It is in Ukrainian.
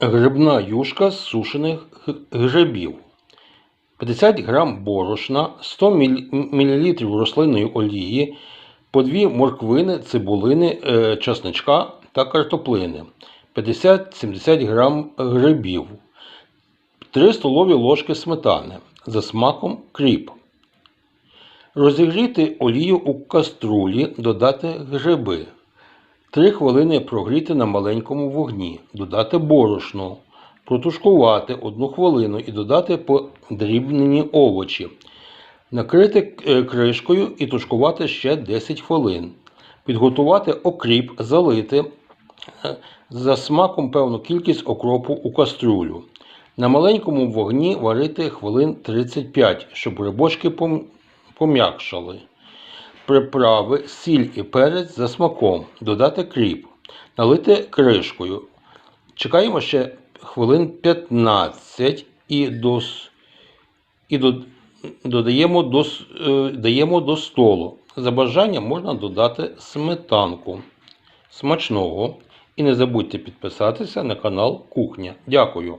Грибна юшка з сушених грибів. 50 г борошна, 100 мл рослинної олії, по 2 морквини, цибулини, е, часничка та картоплини, 50-70 г грибів, 3 столові ложки сметани, за смаком кріп. Розігріти олію у каструлі, додати гриби. 3 хвилини прогріти на маленькому вогні, додати борошно, протушкувати 1 хвилину і додати подрібнені овочі. Накрити е, кришкою і тушкувати ще 10 хвилин. Підготувати окріп, залити е, за смаком певну кількість окропу у каструлю. На маленькому вогні варити хвилин 35, щоб грибочки пом- пом'якшали приправи, сіль і перець за смаком, додати кріп, налити кришкою. Чекаємо ще хвилин 15 і, до, і до, додаємо до, е, даємо до столу. За бажанням можна додати сметанку. Смачного. І не забудьте підписатися на канал Кухня. Дякую.